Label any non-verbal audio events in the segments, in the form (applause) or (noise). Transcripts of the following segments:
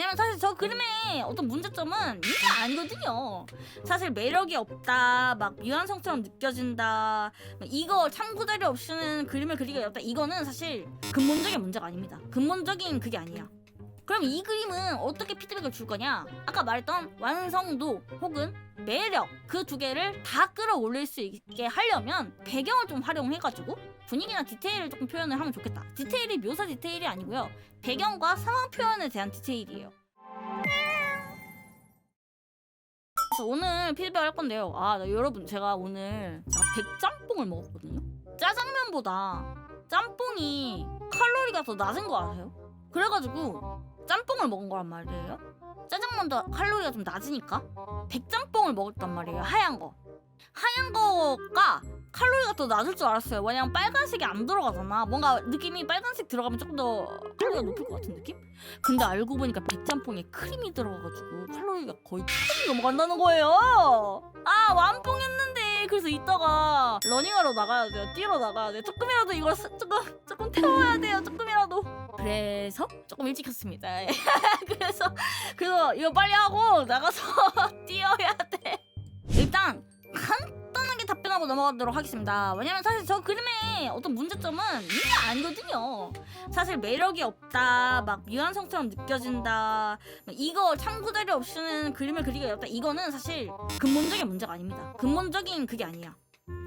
왜냐면 사실 저 그림의 어떤 문제점은 이게 아니거든요. 사실 매력이 없다, 막 유한성처럼 느껴진다, 막 이거 참고 자료 없이는 그림을 그리기 어렵다. 이거는 사실 근본적인 문제가 아닙니다. 근본적인 그게 아니야. 그럼 이 그림은 어떻게 피드백을 줄 거냐? 아까 말했던 완성도 혹은 매력 그 두 개를 다 끌어올릴 수 있게 하려면 배경을 좀 활용해가지고 분위기나 디테일을 조금 표현을 하면 좋겠다. 디테일이 묘사 디테일이 아니고요. 배경과 상황 표현에 대한 디테일이에요. 그래서 오늘 피드백 할 건데요. 아, 나 여러분 제가 오늘 나 백짬뽕을 먹었거든요. 짜장면보다 짬뽕이 칼로리가 더 낮은 거 아세요? 그래가지고 짬뽕을 먹은 거란 말이에요. 짜장면도 칼로리가 좀 낮으니까 백짬뽕을 먹었단 말이에요. 하얀 거. 하얀 거가 칼로리가 더 낮을 줄 알았어요. 왜냐면 빨간색이 안 들어가잖아. 뭔가 느낌이 빨간색 들어가면 조금 더 칼로리가 높을 것 같은 느낌? 근데 알고 보니까 백짬뽕에 크림이 들어가가지고 칼로리가 거의 천이 넘어간다는 거예요. 아 완뽕했는데 그래서 이따가 러닝하러 나가야 돼요. 뛰러 나가야 돼. 조금이라도 이걸 스- 조금 조금 태워야 돼요. 조금이라도. 그래서 조금 일찍 켰습니다. (laughs) 그래서 그래서 이거 빨리 하고 나가서 (laughs) 뛰어야 돼. 일단 간단하게 답변하고 넘어가도록 하겠습니다. 왜냐면 사실 저 그림의 어떤 문제점은 이게 아니거든요. 사실 매력이 없다, 막 유한성처럼 느껴진다, 막 이거 참고 자료 없이는 그림을 그리기 어렵다. 이거는 사실 근본적인 문제가 아닙니다. 근본적인 그게 아니야.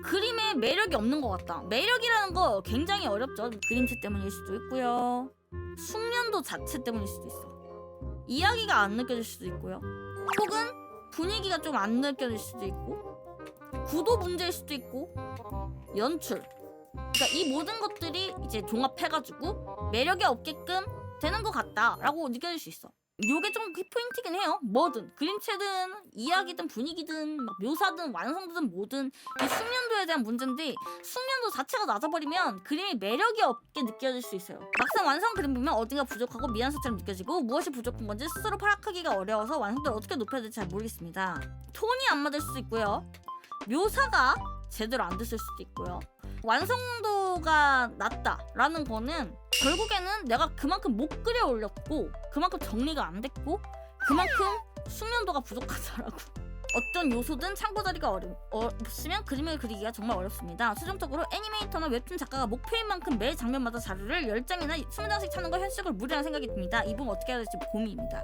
그림에 매력이 없는 것 같다. 매력이라는 거 굉장히 어렵죠. 그림체 때문일 수도 있고요. 숙련도 자체 때문일 수도 있어. 이야기가 안 느껴질 수도 있고요. 혹은 분위기가 좀 안 느껴질 수도 있고 구도 문제일 수도 있고 연출. 그러니까 이 모든 것들이 이제 종합해가지고 매력이 없게끔 되는 것 같다라고 느껴질 수 있어. 요게 좀그 포인트긴 해요. 뭐든 그림체든 이야기든 분위기든 막 묘사든 완성도든 뭐든 이 숙련도에 대한 문제인데 숙련도 자체가 낮아버리면 그림이 매력이 없게 느껴질 수 있어요. 막상 완성 그림 보면 어딘가 부족하고 미완성처럼 느껴지고 무엇이 부족한 건지 스스로 파악하기가 어려워서 완성도를 어떻게 높여야 될지 잘 모르겠습니다. 톤이 안 맞을 수도 있고요 묘사가 제대로 안 됐을 수도 있고요. 완성도가 낮다라는 거는 결국에는 내가 그만큼 못 그려 올렸고 그만큼 정리가 안 됐고 그만큼 숙련도가 부족하다라고. (laughs) 어떤 요소든 참고 자리가 어려, 없으면 그림을 그리기가 정말 어렵습니다. 최종적으로 애니메이터나 웹툰 작가가 목표인 만큼 매 장면마다 자료를 10장이나 20장씩 찾는 거 현실적으로 무리라는 생각이 듭니다. 이 부분 어떻게 해야 될지 고민입니다.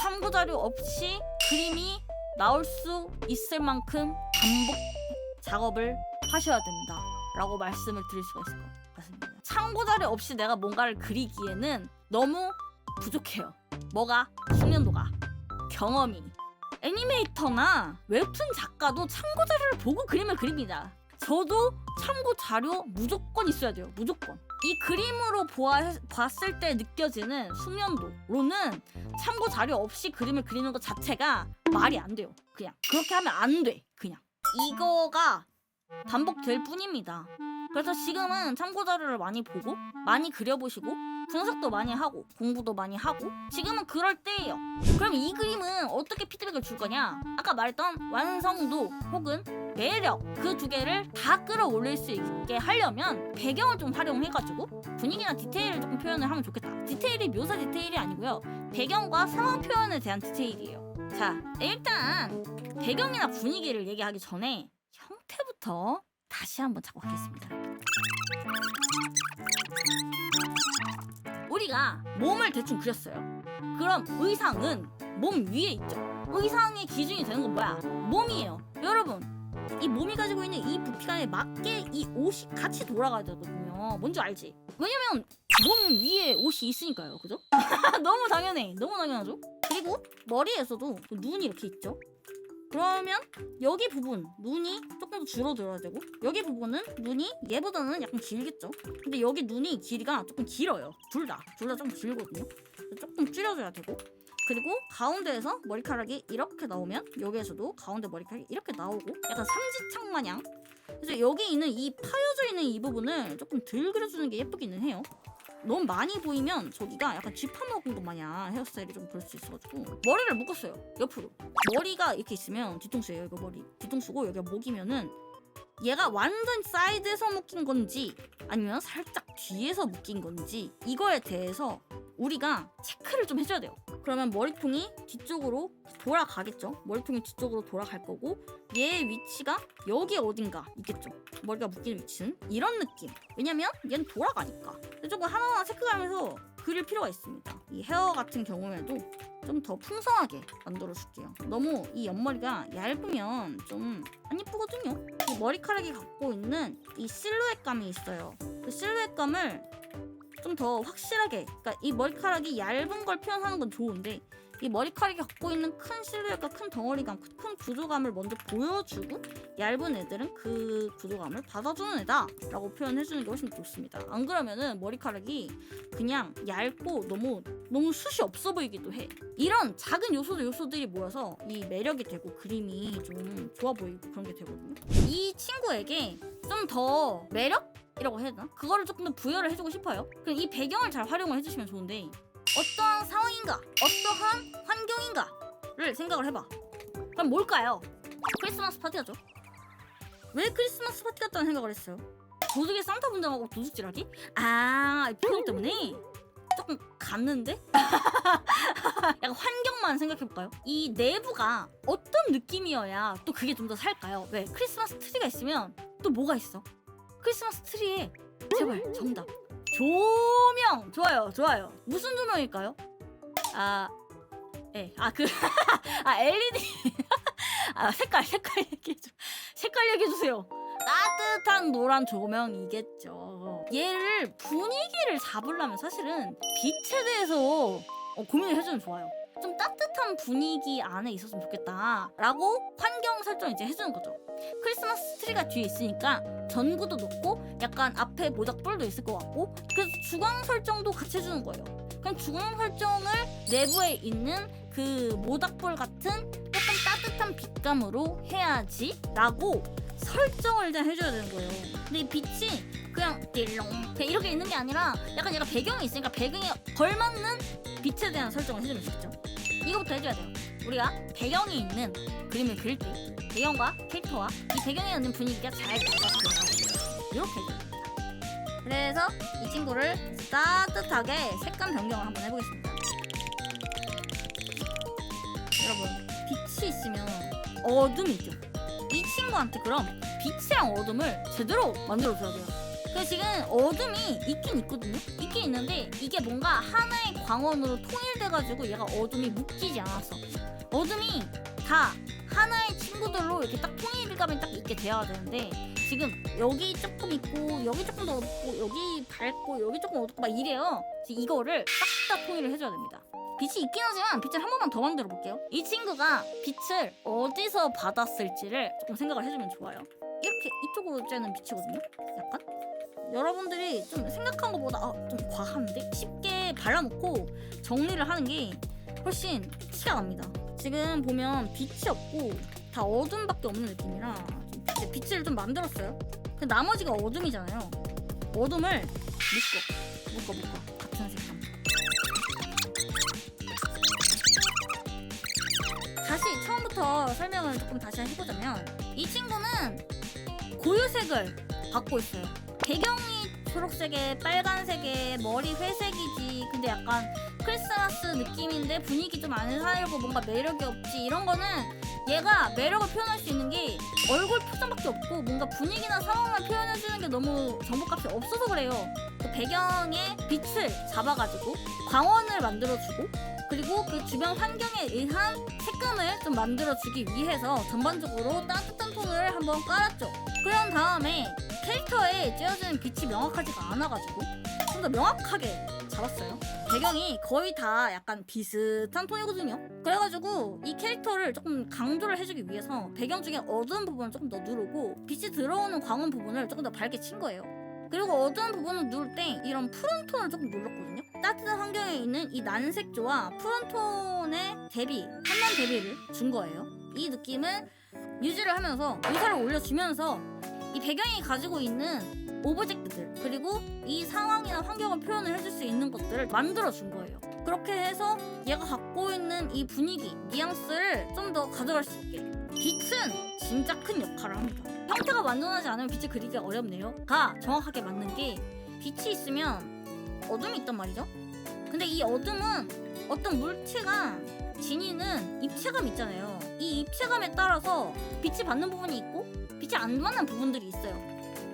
참고 자료 없이 그림이 나올 수 있을 만큼 반복 작업을 하셔야 된다. 라고 말씀을 드릴 수가 있을 것 같습니다. 참고 자료 없이 내가 뭔가를 그리기에는 너무 부족해요. 뭐가? 숙련도가. 경험이. 애니메이터나 웹툰 작가도 참고 자료를 보고 그림을 그립니다. 저도 참고 자료 무조건 있어야 돼요. 무조건. 이 그림으로 보아, 봤을 때 느껴지는 숙련도로는 참고 자료 없이 그림을 그리는 것 자체가 말이 안 돼요. 그냥 그렇게 하면 안 돼. 그냥 이거가 반복될 뿐입니다. 그래서 지금은 참고 자료를 많이 보고 많이 그려보시고 분석도 많이 하고 공부도 많이 하고 지금은 그럴 때예요. 그럼 이 그림은 어떻게 피드백을 줄 거냐? 아까 말했던 완성도 혹은 매력 그 두 개를 다 끌어올릴 수 있게 하려면 배경을 좀 활용해가지고 분위기나 디테일을 조금 표현을 하면 좋겠다. 디테일이 묘사 디테일이 아니고요. 배경과 상황 표현에 대한 디테일이에요. 자, 일단 배경이나 분위기를 얘기하기 전에 형태부터 다시 한번 잡아보겠습니다. 우리가 몸을 대충 그렸어요. 그럼 의상은 몸 위에 있죠. 의상의 기준이 되는 건 뭐야? 몸이에요. 여러분, 이 몸이 가지고 있는 이 부피감에 맞게 이 옷이 같이 돌아가야 되거든요. 뭔지 알지? 왜냐면 몸 위에 옷이 있으니까요. 그죠? (laughs) 너무 당연해. 너무 당연하죠? 그리고 머리에서도 눈이 이렇게 있죠. 그러면 여기 부분 눈이 조금 더 줄어들어야 되고 여기 부분은 눈이 얘보다는 약간 길겠죠. 근데 여기 눈이 길이가 조금 길어요. 둘 다. 둘 다 좀 길거든요. 조금 줄여줘야 되고 그리고 가운데에서 머리카락이 이렇게 나오면 여기에서도 가운데 머리카락이 이렇게 나오고 약간 삼지창 마냥 그래서 여기 있는 이 파여져 있는 이 부분을 조금 덜 그려주는 게 예쁘기는 해요. 너무 많이 보이면 저기가 약간 쥐파 먹은 것 마냥 헤어스타일이 좀볼수 있어가지고 머리를 묶었어요 옆으로 머리가 이렇게 있으면 뒤통수예요 이거 머리 뒤통수고 여기가 목이면은 얘가 완전 사이드에서 묶인 건지 아니면 살짝 뒤에서 묶인 건지 이거에 대해서 우리가 체크를 좀 해줘야 돼요. 그러면 머리통이 뒤쪽으로 돌아가겠죠. 머리통이 뒤쪽으로 돌아갈 거고 얘의 위치가 여기 어딘가 있겠죠. 머리가 묶이는 위치는 이런 느낌. 왜냐면 얘는 돌아가니까. 조금 하나하나 체크하면서 그릴 필요가 있습니다. 이 헤어 같은 경우에도 좀 더 풍성하게 만들어 줄게요. 너무 이 옆머리가 얇으면 좀 안 예쁘거든요. 이 머리카락이 갖고 있는 이 실루엣감이 있어요. 그 실루엣감을 좀 더 확실하게, 그러니까 이 머리카락이 얇은 걸 표현하는 건 좋은데 이 머리카락이 갖고 있는 큰 실루엣과 큰 덩어리감, 그큰 구조감을 먼저 보여주고 얇은 애들은 그 구조감을 받아주는 애다라고 표현해주는 게 훨씬 좋습니다. 안 그러면은 머리카락이 그냥 얇고 너무 너무 숱이 없어 보이기도 해. 이런 작은 요소들 요소들이 모여서 이 매력이 되고 그림이 좀 좋아 보이고 그런 게 되거든요. 이 친구에게 좀 더 매력 이라고 해야 되나? 그거를 조금 더 부여를 해주고 싶어요. 그럼 이 배경을 잘 활용을 해주시면 좋은데 어떠한 상황인가, 어떠한 환경인가를 생각을 해봐. 그럼 뭘까요? 크리스마스 파티가죠. 왜 크리스마스 파티 같다는 생각을 했어요? 도둑의 산타 분장하고 도둑질하기? 아, 이 표정 때문에 조금 갔는데? (laughs) 약간 환경만 생각해볼까요? 이 내부가 어떤 느낌이어야 또 그게 좀 더 살까요? 왜? 크리스마스 트리가 있으면 또 뭐가 있어? 크리스마스 트리에 제발 정답. 조명. 좋아요 좋아요. 무슨 조명일까요? 아 예, 아 그 (laughs) 아 LED (laughs) 아 색깔 색깔 얘기해줘. 색깔 얘기해주세요. 따뜻한 노란 조명이겠죠. 얘를 분위기를 잡으려면 사실은 빛에 대해서 어, 고민을 해주면 좋아요 좀 따뜻한 분위기 안에 있었으면 좋겠다라고 환경 설정 이제 해주는 거죠. 크리스마스 트리가 뒤에 있으니까 전구도 놓고 약간 앞에 모닥불도 있을 것 같고 그래서 주광 설정도 같이 해주는 거예요. 그럼 주광 설정을 내부에 있는 그 모닥불 같은 조금 따뜻한 빛감으로 해야지 라고 설정을 일단 해줘야 되는 거예요. 근데 이 빛이 그냥 띠롱 이렇게 있는 게 아니라 약간 얘가 배경이 있으니까 배경에 걸맞는 빛에 대한 설정을 해주면 좋겠죠? 이거부터 해줘야 돼요. 우리가 배경이 있는 그림을 그릴 때 배경과 캐릭터와 이 배경에 있는 분위기가 잘 들어가고 이렇게 해줘야 됩니다. 그래서 이 친구를 따뜻하게 색감 변경을 한번 해보겠습니다. 여러분 빛이 있으면 어둠이 있죠. 이 친구한테 그럼 빛이랑 어둠을 제대로 만들어줘야 돼요. 그래서 지금 어둠이 있긴 있거든요. 있긴 있는데 이게 뭔가 하나의 광원으로 통일돼가지고 얘가 어둠이 묶이지 않았어 어둠이 다 하나의 친구들로 이렇게 딱 통일감이 딱 있게 돼야 되는데 지금 여기 조금 있고 여기 조금 더 어둡고 여기 밝고 여기 조금 어둡고 막 이래요 이거를 딱 다 통일을 해줘야 됩니다 빛이 있긴 하지만 빛을 한 번만 더 만들어 볼게요. 이 친구가 빛을 어디서 받았을지를 조금 생각을 해주면 좋아요. 이렇게 이쪽으로 쬐는 빛이거든요. 약간 여러분들이 좀 생각한 것보다 아, 좀 과한데 발라놓고 정리를 하는 게 훨씬 티가 납니다. 지금 보면 빛이 없고 다 어둠밖에 없는 느낌이라 빛을 좀 만들었어요. 근데 나머지가 어둠이잖아요. 어둠을 묶어, 묶어, 묶어 같은 색감. 다시 처음부터 설명을 조금 다시 해보자면 이 친구는 고유색을 갖고 있어요. 배경이 초록색에 빨간색에 머리 회색이지. 근데 약간 크리스마스 느낌인데 분위기 좀 안 살고 뭔가 매력이 없지. 이런 거는 얘가 매력을 표현할 수 있는 게 얼굴 표정밖에 없고 뭔가 분위기나 상황을 표현해주는 게 너무 정보값이 없어서 그래요. 그 배경에 빛을 잡아가지고 광원을 만들어주고 그리고 그 주변 환경에 의한 색감을 좀 만들어주기 위해서 전반적으로 따뜻한 톤을 한번 깔았죠. 그런 다음에 캐릭터에 쬐어지는 빛이 명확하지가 않아가지고 좀 더 명확하게 잡았어요. 배경이 거의 다 약간 비슷한 톤이거든요. 그래가지고 이 캐릭터를 조금 강조를 해주기 위해서 배경 중에 어두운 부분을 조금 더 누르고 빛이 들어오는 광원 부분을 조금 더 밝게 친 거예요. 그리고 어두운 부분을 누를 때 이런 푸른 톤을 조금 눌렀거든요. 따뜻한 환경에 있는 이 난색조와 푸른 톤의 대비, 한만 대비를 준 거예요. 이 느낌을 유지를 하면서 의사를 올려주면서 이 배경이 가지고 있는 오브젝트들 그리고 이 상황이나 환경을 표현을 해줄 수 있는 것들을 만들어 준 거예요. 그렇게 해서 얘가 갖고 있는 이 분위기, 뉘앙스를 좀 더 가져갈 수 있게. 빛은 진짜 큰 역할을 합니다. 형태가 완전하지 않으면 빛을 그리기가 어렵네요. 가 정확하게 맞는 게 빛이 있으면 어둠이 있단 말이죠. 근데 이 어둠은 어떤 물체가 지니는 입체감 있잖아요. 이 입체감에 따라서 빛이 받는 부분이 있고 빛이 안 받는 부분들이 있어요.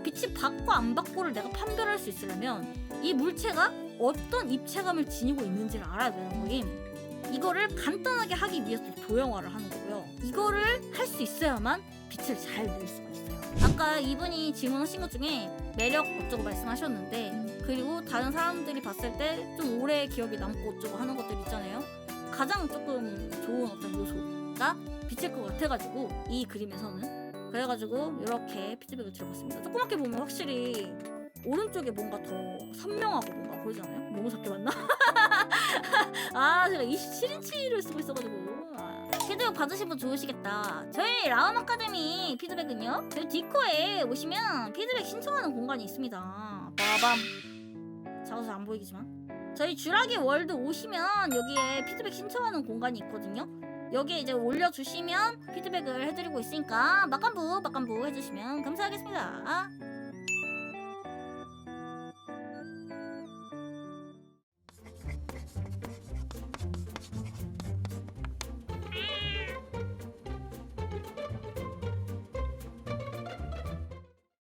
빛이 받고 안 받고를 내가 판별할 수 있으려면 이 물체가 어떤 입체감을 지니고 있는지를 알아야 되는 거임. 이거를 간단하게 하기 위해서 도형화를 하는 거고요. 이거를 할 수 있어야만 빛을 잘 낼 수가 있어요. 아까 이분이 질문하신 것 중에 매력 어쩌고 말씀하셨는데 그리고 다른 사람들이 봤을 때 좀 오래 기억에 남고 어쩌고 하는 것들 있잖아요. 가장 조금 좋은 어떤 요소가 빛일 것 같아가지고 이 그림에서는 그래가지고 이렇게 피드백을 드려봤습니다. 조그맣게 보면 확실히 오른쪽에 뭔가 더 선명하고 뭔가 그러잖아요. 너무 작게 봤나? (laughs) 아 제가 27인치를 쓰고 있어가지고 아, 피드백 받으신 분 좋으시겠다. 저희 라움 아카데미 피드백은요. 저희 디코에 오시면 피드백 신청하는 공간이 있습니다. 빠밤. 작아서 안 보이겠지만 저희 주라기 월드 오시면 여기에 피드백 신청하는 공간이 있거든요. 여기에 이제 올려주시면 피드백을 해드리고 있으니까 막간부 막간부 해주시면 감사하겠습니다.